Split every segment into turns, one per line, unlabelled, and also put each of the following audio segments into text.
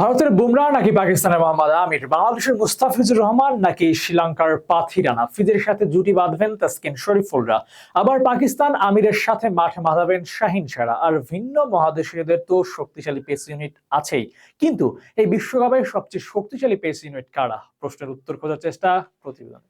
ভারতের বুমরা নাকি পাকিস্তানের মোহাম্মদ আমির? বাংলাদেশের মুস্তাফিজুর রহমান নাকি শ্রীলঙ্কার পাথিরানা? ফিদের সাথে জুটি বাঁধবেন তাসকিন শরীফুলরা। আবার পাকিস্তান আমিরের সাথে মাঠে মাধাবেন শাহিন সারা। আর ভিন্ন মহাদেশীয়দের তো শক্তিশালী পেস ইউনিট আছেই। কিন্তু এই বিশ্বকাপের সবচেয়ে শক্তিশালী পেস ইউনিট কারা? প্রশ্নের উত্তর খোঁজার চেষ্টা প্রতিবেদন।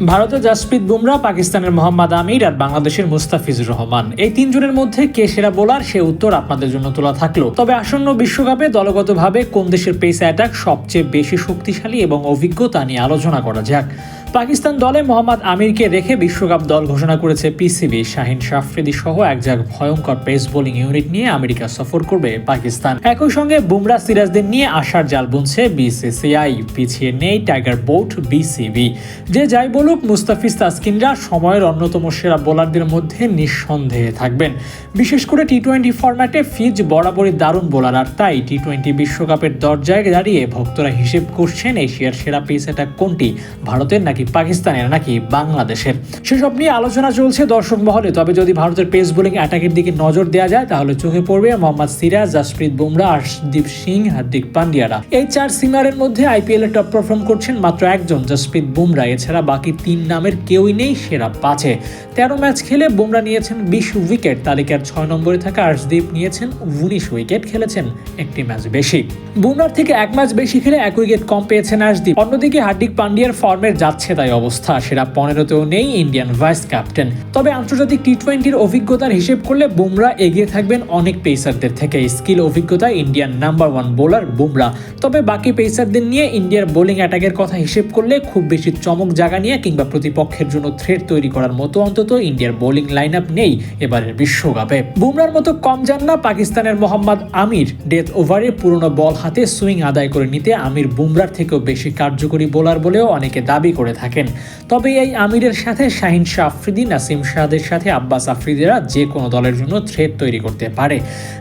ভারতের জাসপ্রীত বুমরা, পাকিস্তানের মোহাম্মদ আমির আর বাংলাদেশের মুস্তাফিজুর রহমান। এই তিনজনের মধ্যে কে সেরা বোলার সে উত্তর আপনাদের জন্য তোলা থাকল। তবে আসন্ন বিশ্বকাপে দলগতভাবে কোন দেশের পেস অ্যাটাক সবচেয়ে বেশি শক্তিশালী এবং অভিজ্ঞতা নিয়ে আলোচনা করা যাক। পাকিস্তান দলে মোহাম্মদ আমিরকে রেখে বিশ্বকাপ দল ঘোষণা করেছে পিসিবি। শাহিন শাফরিদি সহ এক জাগ ভয়ঙ্কর পেস বোলিং ইউনিট নিয়ে আমেরিকা সফর করবে পাকিস্তান। একই সঙ্গে বুমরা সিরাজদের নিয়ে আশার জাল বুনছে বিসিসিআই। পিছিয়ে নেই টাইগার বোট বিসিবি। যে যাই বলুক, মুস্তাফিজ তাসকিনরা সময়ের অন্যতম সেরা বোলারদের মধ্যে নিঃসন্দেহে থাকবেন। বিশেষ করে টি টোয়েন্টি ফরম্যাটে ফিজ বরাবরই দারুণ বোলার, আর তাই টি টোয়েন্টি বিশ্বকাপের দরজায় দাঁড়িয়ে ভক্তরা হিসেব করছেন এশিয়ার সেরা পেস অ্যাটাক কোনটি? ভারতের নাকি পাকিস্তানের, নাকি বাংলাদেশের? সেসব নিয়ে আলোচনা চলছে দর্শক মহলে। তবে যদি ভারতের পেস বোলিং অ্যাটাকের দিকে নজর দেওয়া যায়, তাহলে চোখে পড়বে মোহাম্মদ সিরাজ, জাসপ্রীত বুমরা আর্শদীপ সিং, হার্দিক পান্ডিয়ারা। এই চার সিঙ্গারের মধ্যে আইপিএল এ টপ পারফর্ম করছেন মাত্র একজন, জাসপ্রীত বুমরা। এছাড়া বাকি তিন নামের কেউই নেই সেরা পাঁচে। তেরো ম্যাচ খেলে বুমরা নিয়েছেন বিশ উইকেট তালিকার ছয় নম্বরে থাকা আর্শদীপ নিয়েছেন উনিশ উইকেট খেলেছেন একটি ম্যাচ বেশি। বুমরার থেকে এক ম্যাচ বেশি খেলে এক উইকেট কম পেয়েছেন আর্শদীপ অন্যদিকে হার্দিক পান্ডিয়ার ফর্মের যাচ্ছে তাই অবস্থা। সেরা পনেরোতেও নেই ইন্ডিয়ান ভাইস ক্যাপ্টেন। তবে আন্তর্জাতিক টি টোয়েন্টির অভিজ্ঞতার হিসেব করলে বুমরা এগিয়ে থাকবেন অনেক পেসারদের থেকে। স্কিল অভিজ্ঞতা Indian number one bowler Bumrah. তবে বাকি পেসারদের নিয়ে ইন্ডিয়ার বোলিং অ্যাটাকের কথা হিসেব করলে খুব বেশি চমক জাগা নিয়ে কিংবা প্রতিপক্ষের জন্য থ্রেড তৈরি করার মতো অন্তত ইন্ডিয়ার বোলিং লাইন আপ নেই এবারের বিশ্বকাপে। বুমরার মতো কম যান না পাকিস্তানের মোহাম্মদ আমির। ডেথ ওভারে পুরনো বল হাতে সুইং আদায় করে নিতে আমির বুমরার থেকেও বেশি কার্যকরী বোলার বলেও অনেকে দাবি করে থাকেন। তবে এই আমিরের সাথে শাহিন শাহ আফ্রিদি নাসিম শাহাদের সাথে আব্বাস আফ্রিদিরা যে কোনো দলের জন্য থ্রেড তৈরি করতে পারে।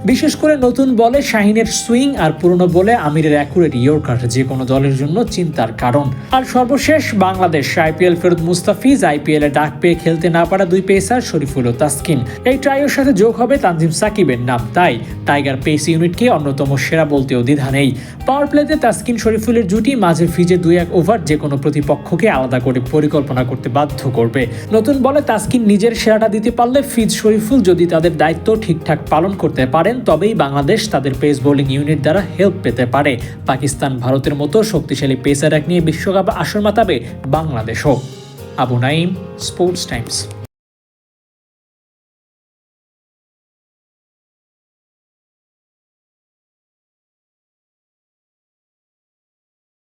বিশেষ করে নতুন বলে শাহিনের সুইং আর পুরনো বলে আমিরের অ্যাকুরেট ইয়র্কার যে কোনো দলের জন্য চিন্তার কারণ। আর সর্বশেষ, বাংলাদেশ আইপিএল ফেরত মুস্তাফিজ আইপিএল এ ডাক পেয়ে খেলতে না পারা দুই পেসার শরীফুল ও তাসকিন। এই ট্রাইওর সাথে যোগ হবে তানজিম সাকিবের নাম। তাই টাইগার পেস ইউনিটকে অন্যতম সেরা বলতেও দ্বিধা নেই। পাওয়ার প্লেতে তাসকিন শরীফুলের জুটি মাঝে ফিজে দুই এক ওভার যে কোনো প্রতিপক্ষকে আলাদা করে পরিকল্পনা করতে বাধ্য করবে। নতুন বলে তাসকিন নিজের সেরাটা দিতে পারলে ফিজ শরীফুল যদি তাদের দায়িত্ব ঠিকঠাক পালন করতে পারেন, তবেই বাংলাদেশ তাদের পেস বোলিং ইউনিট দ্বারা হেল্প পেতে পারে। পাকিস্তান ভারতের মতো শক্তিশালী পেসার এক নিয়ে বিশ্বকাপ আসর মাতাবে বাংলাদেশও। Abu Naim sports Times.